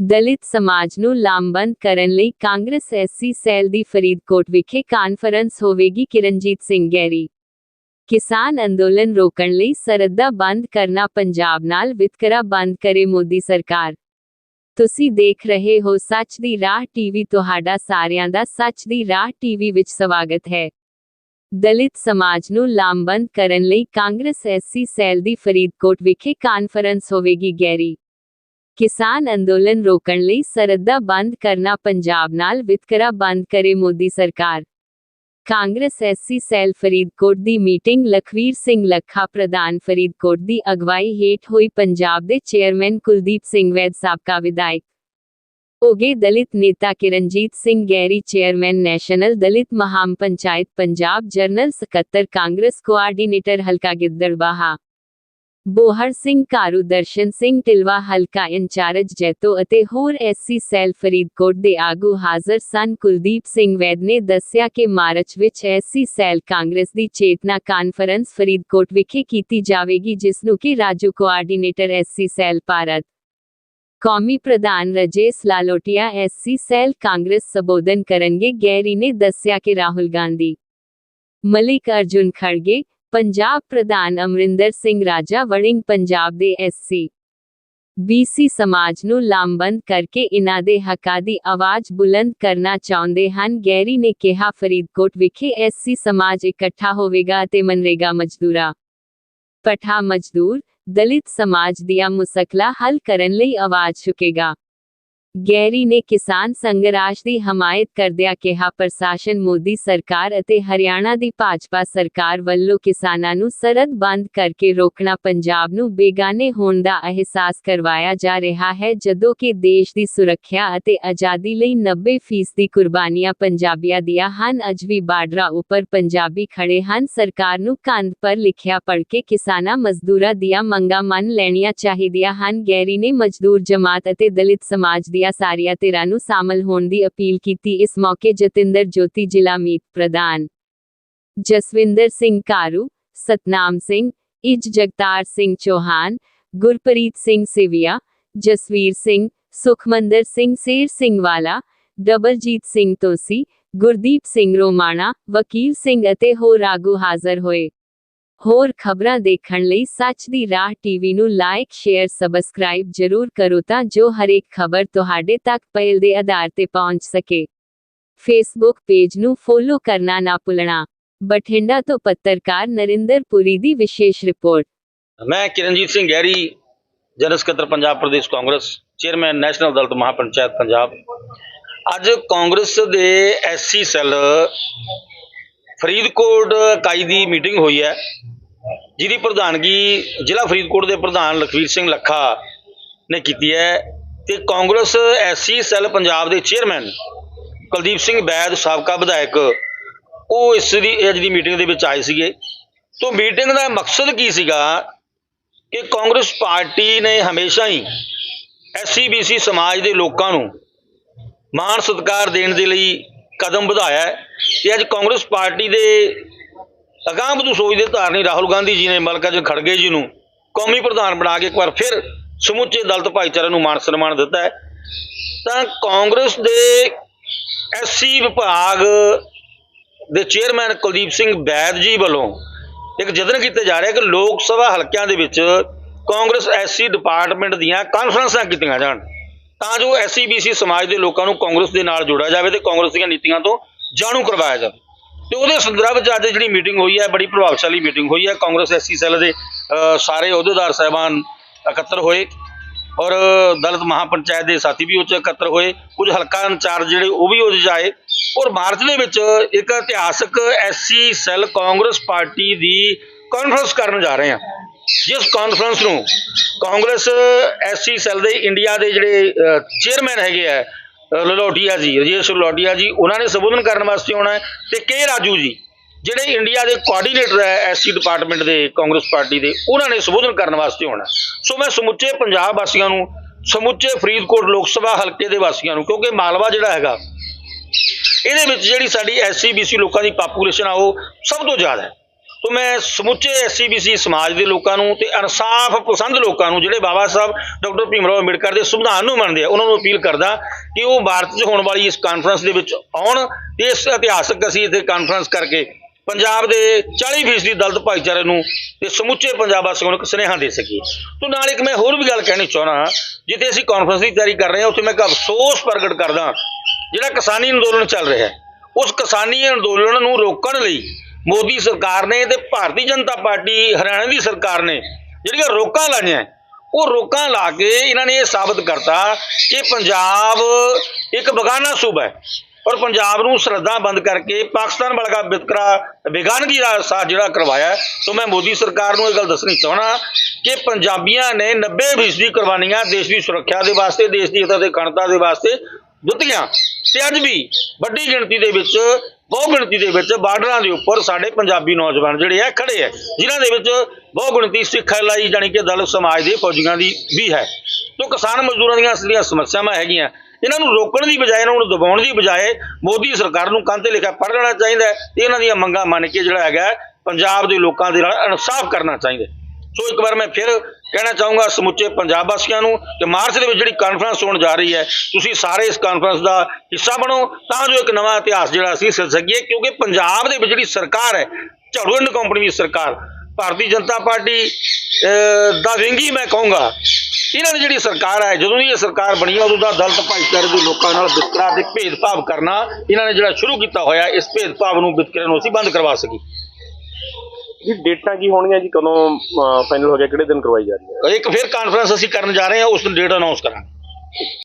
ਦਲਿਤ ਸਮਾਜ ਨੂੰ ਲਾਮਬੰਦ ਕਰਨ ਲਈ ਕਾਂਗਰਸ ਐਸਸੀ ਸੈਲ ਦੀ ਫਰੀਦਕੋਟ ਵਿਖੇ ਕਾਨਫਰੰਸ ਹੋਵੇਗੀ ਕਿਰਨਜੀਤ ਸਿੰਘ ਗੈਰੀ ਕਿਸਾਨ ਅੰਦੋਲਨ ਰੋਕਣ ਲਈ ਸਰਹੱਦਾਂ ਬੰਦ ਕਰਨਾ ਪੰਜਾਬ ਨਾਲ ਵਿਤਕਰਾ ਬੰਦ ਕਰੇ ਮੋਦੀ ਸਰਕਾਰ। ਤੁਸੀਂ ਦੇਖ ਰਹੇ ਹੋ ਸੱਚ ਦੀ ਰਾਹ ਟੀਵੀ, ਤੁਹਾਡਾ ਸਾਰਿਆਂ ਦਾ ਸੱਚ ਦੀ ਰਾਹ ਟੀਵੀ ਵਿੱਚ ਸਵਾਗਤ ਹੈ। ਦਲਿਤ ਸਮਾਜ ਨੂੰ ਲਾਮਬੰਦ ਕਰਨ ਲਈ ਕਾਂਗਰਸ ਐਸਸੀ ਸੈਲ ਦੀ ਫਰੀਦਕੋਟ ਵਿਖੇ ਕਾਨਫਰੰਸ ਹੋਵੇਗੀ ਗੈਰੀ ਕਿਸਾਨ ਅੰਦੋਲਨ ਰੋਕਣ ਲਈ ਸਰਹੱਦਾਂ ਬੰਦ ਕਰਨਾ ਪੰਜਾਬ ਨਾਲ ਵਿਤਕਰਾ ਬੰਦ ਕਰੇ ਮੋਦੀ ਸਰਕਾਰ ਕਾਂਗਰਸ ਐਸਸੀ ਸੈੱਲ ਫਰੀਦਕੋਟ ਦੀ ਮੀਟਿੰਗ ਲਖਵੀਰ ਸਿੰਘ ਲੱਖਾ ਪ੍ਰਧਾਨ ਫਰੀਦਕੋਟ ਦੀ ਅਗਵਾਈ ਹੇਠ ਹੋਈ ਪੰਜਾਬ ਦੇ ਚੇਅਰਮੈਨ ਕੁਲਦੀਪ ਸਿੰਘ ਵੈਦ ਸਾਬਕਾ ਵਿਧਾਇਕ ਉਗੇ ਦਲਿਤ ਨੇਤਾ Kiranjit Singh Garry chairman national Dalit Mahapanchayat Punjab general ਸਕੱਤਰ ਕਾਂਗਰਸ ਕੋਆਰਡੀਨੇਟਰ ਹਲਕਾ ਗਿੱਦੜਬਾਹਾ ਬੋਹਰ ਸਿੰਘ ਕਾਰੂ ਦਰਸ਼ਨ ਸਿੰਘ ਟਿਲਵਾ ਹਲਕਾ ਇੰਚਾਰਜ ਜੈਤੋ ਅਤੇ ਹੋਰ ਐਸਸੀ ਸੈੱਲ ਫਰੀਦਕੋਟ ਦੇ ਆਗੂ ਹਾਜ਼ਰ ਸਨ। ਕੁਲਦੀਪ ਸਿੰਘ ਵੈਦ ਨੇ ਦੱਸਿਆ ਕਿ ਮਾਰਚ ਵਿੱਚ ਐਸਸੀ ਸੈੱਲ ਕਾਂਗਰਸ ਦੀ ਚੇਤਨਾ ਕਾਨਫਰੰਸ ਫਰੀਦਕੋਟ ਵਿਖੇ ਕੀਤੀ ਜਾਵੇਗੀ, ਜਿਸ ਨੂੰ ਕਿ Raju coordinator SC cell Bharat ਕੌਮੀ ਪ੍ਰਧਾਨ ਰਜੇਸ਼ ਲਾਲੋਟੀਆ ਐਸਸੀ ਸੈੱਲ ਕਾਂਗਰਸ ਸੰਬੋਧਨ ਕਰਨਗੇ। ਗੈਰੀ ਨੇ ਦੱਸਿਆ ਕਿ ਰਾਹੁਲ ਗਾਂਧੀ, ਮਲਿਕ ਅਰਜੁਨ ਖੜਗੇ ਪੰਜਾਬ ਪ੍ਰਧਾਨ ਅਮਰਿੰਦਰ ਸਿੰਘ ਰਾਜਾ ਵੜਿੰਗ ਪੰਜਾਬ ਦੇ ਐਸਸੀ ਬੀਸੀ ਸਮਾਜ ਨੂੰ ਲਾਮਬੰਦ ਕਰਕੇ ਇਨ੍ਹਾਂ ਦੇ ਹੱਕਾਂ ਦੀ ਆਵਾਜ਼ ਬੁਲੰਦ ਕਰਨਾ ਚਾਹੁੰਦੇ ਹਨ। ਗੈਰੀ ਨੇ ਕਿਹਾ, ਫਰੀਦਕੋਟ ਵਿਖੇ ਐਸਸੀ ਸਮਾਜ ਇਕੱਠਾ ਹੋਵੇਗਾ ਅਤੇ ਮਨਰੇਗਾ ਮਜ਼ਦੂਰਾਂ, ਪਠਾ ਮਜ਼ਦੂਰ, ਦਲਿਤ ਸਮਾਜ ਦੀਆਂ ਮੁਸ਼ਕਲਾਂ ਹੱਲ ਕਰਨ ਲਈ ਆਵਾਜ਼ ਚੁੱਕੇਗਾ। ਗੈਰੀ ਨੇ ਕਿਸਾਨ ਸੰਘਰਸ਼ ਦੀ ਹਮਾਇਤ ਕਰਦਿਆਂ ਕਿਹਾ, ਪ੍ਰਸ਼ਾਸਨ ਮੋਦੀ ਸਰਕਾਰ ਅਤੇ ਹਰਿਆਣਾ ਦੀ ਭਾਜਪਾ ਸਰਕਾਰ ਵੱਲੋਂ ਕਿਸਾਨਾਂ ਨੂੰ ਸਰਹੱਦ ਬੰਦ ਕਰਕੇ ਰੋਕਣਾ ਪੰਜਾਬ ਨੂੰ ਬੇਗਾਨੇ ਹੋਣ ਦਾ ਅਹਿਸਾਸ ਕਰਵਾਇਆ ਜਾ ਰਿਹਾ ਹੈ, ਜਦੋਂ ਕਿ ਦੇਸ਼ ਦੀ ਸੁਰੱਖਿਆ ਅਤੇ ਆਜ਼ਾਦੀ ਲਈ 90% ਦੀ ਕੁਰਬਾਨੀਆਂ ਪੰਜਾਬੀਆਂ ਦੀਆਂ ਹਨ। ਅੱਜ ਵੀ ਬਾਰਡਰਾਂ ਉੱਪਰ ਪੰਜਾਬੀ ਖੜੇ ਹਨ। ਸਰਕਾਰ ਨੂੰ ਕੰਧ ਪਰ ਲਿਖਿਆ ਪੜ੍ਹ ਕੇ ਕਿਸਾਨਾਂ ਮਜ਼ਦੂਰਾਂ ਦੀਆਂ ਮੰਗਾਂ ਮੰਨ ਲੈਣੀਆਂ ਚਾਹੀਦੀਆਂ ਹਨ। ਗੈਰੀ ਨੇ ਮਜ਼ਦੂਰ ਜਮਾਤ ਅਤੇ ਦਲਿਤ ਸਮਾਜ ਦੀ ਦੀਆਂ ਸਾਰੀਆਂ ਧਿਰਾਂ ਨੂੰ ਸ਼ਾਮਲ ਹੋਣ ਦੀ ਅਪੀਲ ਕੀਤੀ। ਇਸ ਮੌਕੇ ਜਤਿੰਦਰ ਜੋਤੀ ਜ਼ਿਲ੍ਹਾ ਮੀਤ ਪ੍ਰਧਾਨ ਜਸਵਿੰਦਰ ਸਿੰਘ ਕਾਰੂ, ਸਤਨਾਮ ਸਿੰਘ, ਇਜ ਜਗਤਾਰ ਸਿੰਘ ਚੌਹਾਨ, ਗੁਰਪ੍ਰੀਤ ਸਿੰਘ ਸਿਵਿਆ, ਜਸਵੀਰ ਸਿੰਘ, ਸੁਖਮੰਦਰ ਸਿੰਘ, ਸੇਰ ਸਿੰਘ ਵਾਲਾ, ਡਬਲਜੀਤ ਸਿੰਘ ਤੋਸੀ, ਗੁਰਦੀਪ ਸਿੰਘ ਰੋਮਾਣਾ, ਵਕੀਲ ਸਿੰਘ ਅਤੇ ਹੋਰ ਆਗੂ ਹਾਜ਼ਰ ਹੋਏ। ਹੋਰ ਖਬਰਾਂ ਦੇਖਣ ਲਈ ਸੱਚ ਦੀ ਰਾਹ ਟੀਵੀ ਨੂੰ ਲਾਈਕ ਸ਼ੇਅਰ ਸਬਸਕ੍ਰਾਈਬ ਜ਼ਰੂਰ ਕਰੋ ਤਾਂ ਜੋ ਹਰੇਕ ਖਬਰ ਤੁਹਾਡੇ ਤੱਕ ਪਹਿਲ ਦੇ ਆਧਾਰ ਤੇ ਪਹੁੰਚ ਸਕੇ। ਫੇਸਬੁੱਕ ਪੇਜ ਨੂੰ ਫੋਲੋ ਕਰਨਾ ਨਾ ਭੁੱਲਣਾ। ਬਠਿੰਡਾ ਤੋਂ ਪੱਤਰਕਾਰ ਨਰਿੰਦਰ ਪੁਰੀ ਦੀ ਵਿਸ਼ੇਸ਼ ਰਿਪੋਰਟ ਮੈਂ ਕਿਰਨਜੀਤ ਸਿੰਘ ਗੈਰੀ ਜਨਰਲ ਸਕੱਤਰ ਪੰਜਾਬ ਪ੍ਰਦੇਸ਼ ਕਾਂਗਰਸ, ਚੇਅਰਮੈਨ ਨੈਸ਼ਨਲ ਦਲਿਤ ਮਹਾਪੰਚਾਇਤ ਪੰਜਾਬ। ਅੱਜ ਕਾਂਗਰਸ ਦੇ ਐਸਸੀ ਸੈੱਲ ਫਰੀਦਕੋਟ ਇਕਾਈ ਦੀ ਮੀਟਿੰਗ ਹੋਈ ਹੈ। ਜਿਹਦੀ ਪ੍ਰਧਾਨਗੀ ਜ਼ਿਲ੍ਹਾ ਫਰੀਦਕੋਟ ਦੇ ਪ੍ਰਧਾਨ ਲਖਵੀਰ ਸਿੰਘ ਲੱਖਾ ਨੇ ਕੀਤੀ ਹੈ ਤੇ ਕਾਂਗਰਸ ਐਸਸੀ ਸੈੱਲ ਪੰਜਾਬ ਦੇ ਚੇਅਰਮੈਨ ਕੁਲਦੀਪ ਸਿੰਘ ਬੈਦ, ਸਾਬਕਾ ਵਿਧਾਇਕ, ਉਹ ਇਸ ਦੀ, ਅੱਜ ਦੀ ਮੀਟਿੰਗ ਦੇ ਵਿੱਚ ਆਏ ਸੀਗੇ। ਤੋਂ ਮੀਟਿੰਗ ਦਾ ਮਕਸਦ ਕੀ ਸੀਗਾ ਕਿ ਕਾਂਗਰਸ ਪਾਰਟੀ ਨੇ ਹਮੇਸ਼ਾ ਹੀ ਐਸਸੀ ਬੀਸੀ ਸਮਾਜ ਦੇ ਲੋਕਾਂ ਨੂੰ ਮਾਣ ਸਤਿਕਾਰ ਦੇਣ ਦੇ ਲਈ ਕਦਮ ਵਧਾਇਆ ਹੈ ਤੇ ਅੱਜ ਕਾਂਗਰਸ ਪਾਰਟੀ ਦੇ ਅਗਾਂਹਵਧੂ ਸੋਚ ਦੇ ਧਾਰਨੀ ਰਾਹੁਲ ਗਾਂਧੀ ਜੀ ਨੇ ਮਲਕਾਜ ਖੜਗੇ ਜੀ ਨੂੰ। ਕੌਮੀ ਪ੍ਰਧਾਨ ਬਣਾ ਕੇ ਇੱਕ ਵਾਰ ਫਿਰ ਸਮੁੱਚੇ ਦਲਿਤ ਭਾਈਚਾਰੇ ਨੂੰ ਮਾਣ ਸਨਮਾਨ ਦਿੱਤਾ ਹੈ। ਤਾਂ ਕਾਂਗਰਸ ਦੇ ਐਸਸੀ ਵਿਭਾਗ ਦੇ ਚੇਅਰਮੈਨ ਕੁਲਦੀਪ ਸਿੰਘ ਬੈਦ ਜੀ ਵੱਲੋਂ ਇੱਕ ਯਤਨ ਕੀਤੇ ਜਾ ਰਿਹਾ ਕਿ ਲੋਕ ਸਭਾ ਹਲਕਿਆਂ ਦੇ ਵਿੱਚ ਕਾਂਗਰਸ ਐਸਸੀ ਡਿਪਾਰਟਮੈਂਟ ਦੀਆਂ ਕਾਨਫਰੰਸਾਂ ਕੀਤੀਆਂ ਜਾਣ। ਤਾਂ ਜੋ ਐਸਸੀ ਬੀਸੀ ਸਮਾਜ ਦੇ ਲੋਕਾਂ ਨੂੰ ਕਾਂਗਰਸ ਦੇ ਨਾਲ ਜੋੜਿਆ ਜਾਵੇ ਤੇ ਕਾਂਗਰਸ ਦੀਆਂ ਨੀਤੀਆਂ ਤੋਂ ਜਾਣੂ ਕਰਵਾਇਆ ਜਾਵੇ। ਤੇ ਉਹਦੇ ਸੰਦਰਭ ਵਿੱਚ ਅੱਜ ਜਿਹੜੀ ਮੀਟਿੰਗ ਹੋਈ ਹੈ, ਬੜੀ ਪ੍ਰਭਾਵਸ਼ਾਲੀ ਮੀਟਿੰਗ ਹੋਈ ਹੈ, ਕਾਂਗਰਸ ਐਸਸੀ ਸੈੱਲ ਦੇ ਸਾਰੇ ਅਹੁਦੇਦਾਰ ਸਾਹਿਬਾਨ ਇਕੱਤਰ ਹੋਏ ਔਰ ਦਲਿਤ ਮਹਾਪੰਚਾਇਤ ਦੇ ਸਾਥੀ ਵੀ ਉਹ 'ਚ ਇਕੱਤਰ ਹੋਏ, ਕੁਝ ਹਲਕਾ ਇੰਚਾਰਜ ਜਿਹੜੇ ਉਹ ਵੀ ਉਹਦੇ 'ਚ ਆਏ ਔਰ ਮਾਰਚ ਦੇ ਵਿੱਚ ਇੱਕ ਇਤਿਹਾਸਕ ਐਸਸੀ ਸੈੱਲ ਕਾਂਗਰਸ ਪਾਰਟੀ ਦੀ ਕਾਨਫਰੰਸ ਕਰਨ ਜਾ ਰਹੇ ਹਾਂ। ਜਿਸ ਕਾਨਫਰੰਸ ਨੂੰ ਕਾਂਗਰਸ ਐਸਸੀ ਸੈੱਲ ਦੇ ਇੰਡੀਆ ਦੇ ਜਿਹੜੇ ਚੇਅਰਮੈਨ ਹੈਗੇ ਆ ਲਲੋਟੀਆ ਜੀ, ਰਜੇਸ਼ ਲਲੋਟੀਆ ਜੀ, ਉਹਨਾਂ ਨੇ ਸੰਬੋਧਨ ਕਰਨ ਵਾਸਤੇ ਆਉਣਾ ਹੈ ਤੇ ਕੇ ਰਾਜੂ ਜੀ, ਜਿਹੜੇ ਇੰਡੀਆ ਦੇ ਕੋਆਰਡੀਨੇਟਰ ਹੈ ਐਸਸੀ ਡਿਪਾਰਟਮੈਂਟ ਦੇ, ਕਾਂਗਰਸ ਪਾਰਟੀ ਦੇ, ਉਹਨਾਂ ਨੇ ਸੰਬੋਧਨ ਕਰਨ ਵਾਸਤੇ ਆਉਣਾ ਸੋ ਮੈਂ ਸਮੁੱਚੇ ਪੰਜਾਬ ਵਾਸੀਆਂ ਨੂੰ, ਸਮੁੱਚੇ ਫਰੀਦਕੋਟ ਲੋਕ ਸਭਾ ਹਲਕੇ ਦੇ ਵਾਸੀਆਂ ਨੂੰ, ਕਿਉਂਕਿ ਮਾਲਵਾ ਜਿਹੜਾ ਹੈਗਾ, ਇਹਦੇ ਵਿੱਚ ਜਿਹੜੀ ਸਾਡੀ ਐਸਸੀ ਬੀਸੀ ਲੋਕਾਂ ਦੀ ਪਾਪੂਲੇਸ਼ਨ ਆ, ਉਹ ਸਭ ਤੋਂ ਜ਼ਿਆਦਾ ਹੈ। ਤੋਂ ਮੈਂ ਸਮੁੱਚੇ ਐਸਸੀਬੀਸੀ ਸਮਾਜ ਦੇ ਲੋਕਾਂ ਨੂੰ ਤੇ ਇਨਸਾਫ ਪਸੰਦ ਲੋਕਾਂ ਨੂੰ, ਜਿਹੜੇ ਬਾਬਾ ਸਾਹਿਬ, ਡਾਕਟਰ ਭੀਮ ਰਾਓ ਅੰਬੇਡਕਰ ਦੇ ਸੰਵਿਧਾਨ ਨੂੰ ਮੰਨਦੇ ਆ, ਉਹਨਾਂ ਨੂੰ ਅਪੀਲ ਕਰਦਾ ਕਿ ਉਹ ਭਾਰਤ 'ਚ ਹੋਣ ਵਾਲੀ ਇਸ ਕਾਨਫਰੰਸ ਦੇ ਵਿੱਚ ਆਉਣ ਤੇ ਇਸ ਇਤਿਹਾਸਕ ਅਸੀਂ ਇੱਥੇ ਕਾਨਫਰੰਸ ਕਰਕੇ ਪੰਜਾਬ ਦੇ 40% ਦਲਤ ਭਾਈਚਾਰੇ ਨੂੰ ਤੇ ਸਮੁੱਚੇ ਪੰਜਾਬ ਵਾਸੀਆਂ ਨੂੰ ਇੱਕ ਸੁਨੇਹਾ ਦੇ ਸਕੀਏ। ਤੋਂ ਨਾਲ ਇੱਕ ਮੈਂ ਹੋਰ ਵੀ ਗੱਲ ਕਹਿਣੀ ਚਾਹਣਾ ਜਿੱਥੇ ਅਸੀਂ ਕਾਨਫਰੰਸ ਦੀ ਤਿਆਰੀ ਕਰ ਰਹੇ ਹਾਂ, ਉੱਥੇ ਮੈਂ ਇੱਕ ਅਫਸੋਸ ਪ੍ਰਗਟ ਕਰਦਾ ਜਿਹੜਾ ਕਿਸਾਨੀ ਅੰਦੋਲਨ ਚੱਲ ਰਿਹਾ ਹੈ। ਉਸ ਕਿਸਾਨੀ ਅੰਦੋਲਨ ਨੂੰ ਰੋਕਣ ਲਈ ਮੋਦੀ ਸਰਕਾਰ ਨੇ ਤੇ ਭਾਰਤੀ ਜਨਤਾ ਪਾਰਟੀ ਹਰਿਆਣਾ ਦੀ ਸਰਕਾਰ ਨੇ ਜਿਹੜੀਆਂ ਰੋਕਾਂ ਲਾਈਆਂ, ਉਹ ਰੋਕਾਂ ਲਾ ਕੇ ਇਹਨਾਂ ਨੇ ਇਹ ਸਾਬਤ ਕਰਤਾ ਕਿ ਪੰਜਾਬ ਇੱਕ ਬਗਾਨਾ ਸੂਬਾ ਹੈ ਔਰ ਪੰਜਾਬ ਨੂੰ ਸਰਹੱਦਾਂ ਬੰਦ ਕਰਕੇ ਪਾਕਿਸਤਾਨ ਵਰਗਾ ਵਿਤਕਰਾ ਬੇਗਾਨਗੀ ਦਾ ਸਾਥ ਜਿਹੜਾ ਕਰਵਾਇਆ ਸੋ ਮੈਂ ਮੋਦੀ ਸਰਕਾਰ ਨੂੰ ਇਹ ਗੱਲ ਦੱਸਣੀ ਚਾਹਣਾ ਕਿ ਪੰਜਾਬੀਆਂ ਨੇ 90% ਕੁਰਬਾਨੀਆਂ ਦੇਸ਼ ਦੀ ਸੁਰੱਖਿਆ ਦੇ ਵਾਸਤੇ, ਦੇਸ਼ ਦੀ ਏਕਤਾ ਤੇ ਅਖੰਡਤਾ ਦੇ ਵਾਸਤੇ ਦਿੱਤੀਆਂ ਤੇ ਅੱਜ ਵੀ ਵੱਡੀ ਗਿਣਤੀ ਦੇ ਵਿੱਚ ਬਹੁ ਗਿਣਤੀ ਦੇ ਵਿੱਚ ਬਾਰਡਰਾਂ ਦੇ ਉੱਪਰ ਸਾਡੇ ਪੰਜਾਬੀ ਨੌਜਵਾਨ ਜਿਹੜੇ ਆ ਖੜੇ ਆ। ਜਿਨ੍ਹਾਂ ਦੇ ਵਿੱਚ ਬਹੁ ਗਿਣਤੀ ਸਿੱਖ ਲਾਈ ਜਾਣੀ ਕਿ ਦਲਿਤ ਸਮਾਜ ਦੇ ਫੌਜੀਆਂ ਦੀ ਵੀ ਹੈ। ਤੋਂ ਕਿਸਾਨ ਮਜ਼ਦੂਰਾਂ ਦੀਆਂ ਅਸਲੀਆਂ ਸਮੱਸਿਆਵਾਂ ਹੈਗੀਆਂ। ਇਹਨਾਂ ਨੂੰ ਰੋਕਣ ਦੀ ਬਜਾਏ, ਇਹਨਾਂ ਨੂੰ ਦਬਾਉਣ ਦੀ ਬਜਾਏ ਮੋਦੀ ਸਰਕਾਰ ਨੂੰ ਕੰਨ ਤੇ ਲਿਖਿਆ ਪੜ੍ਹ ਲੈਣਾ ਚਾਹੀਦਾ ਹੈ ਤੇ ਇਹਨਾਂ ਦੀਆਂ ਮੰਗਾਂ ਮੰਨ ਕੇ ਜਿਹੜਾ ਹੈਗਾ, ਪੰਜਾਬ ਦੇ ਲੋਕਾਂ ਦੇ ਨਾਲ ਇਨਸਾਫ ਕਰਨਾ ਚਾਹੀਦਾ ਸੋ ਇੱਕ ਵਾਰ ਮੈਂ ਫਿਰ ਕਹਿਣਾ ਚਾਹੂੰਗਾ ਸਮੁੱਚੇ ਪੰਜਾਬ ਵਾਸੀਆਂ ਨੂੰ ਕਿ ਮਾਰਚ ਦੇ ਵਿੱਚ ਜਿਹੜੀ ਕਾਨਫਰੰਸ ਹੋਣ ਜਾ ਰਹੀ ਹੈ ਤੁਸੀਂ ਸਾਰੇ ਇਸ ਕਾਨਫਰੰਸ ਦਾ ਹਿੱਸਾ ਬਣੋ ਤਾਂ ਜੋ ਇੱਕ ਨਵਾਂ ਇਤਿਹਾਸ ਜਿਹੜਾ ਅਸੀਂ ਸਿਰ ਸਕੀਏ ਕਿਉਂਕਿ ਪੰਜਾਬ ਦੇ ਵਿੱਚ ਜਿਹੜੀ ਸਰਕਾਰ ਹੈ ਝਾੜੂ ਐਂਡ ਕੰਪਨੀ ਦੀ ਸਰਕਾਰ ਭਾਰਤੀ ਜਨਤਾ ਪਾਰਟੀ ਅਹ, ਦਾ ਵਿੰਗੀ ਮੈਂ ਕਹੂੰਗਾ ਇਹਨਾਂ ਦੀ ਜਿਹੜੀ ਸਰਕਾਰ ਹੈ ਜਦੋਂ ਦੀ ਇਹ ਸਰਕਾਰ ਬਣੀ ਹੈ ਉਦੋਂ ਦਾ ਦਲਤ ਭਾਈਚਾਰੇ ਦੇ ਲੋਕਾਂ ਨਾਲ ਵਿਤਕਰਾ ਤੇ ਭੇਦਭਾਵ ਕਰਨਾ ਇਹਨਾਂ ਨੇ ਜਿਹੜਾ ਸ਼ੁਰੂ ਕੀਤਾ ਹੋਇਆ ਇਸ ਭੇਦਭਾਵ ਨੂੰ ਵਿਤਕਰੇ ਨੂੰ ਅਸੀਂ ਬੰਦ ਕਰਵਾ ਸਕੀਏ। ਜੀ, ਡੇਟਾਂ ਕੀ ਹੋਣਗੀਆਂ ਜੀ? ਕਦੋਂ ਫਾਈਨਲ ਹੋ ਗਿਆ ਕਿਹੜੇ ਦਿਨ ਕਰਵਾਈ ਜਾ ਰਹੀ ਹੈ? ਇੱਕ ਫਿਰ ਕਾਨਫਰੰਸ ਅਸੀਂ ਕਰਨ ਜਾ ਰਹੇ ਹਾਂ, ਉਸ ਦਿਨ ਡੇਟ ਅਨਾਉਂਸ ਕਰਾਂਗੇ।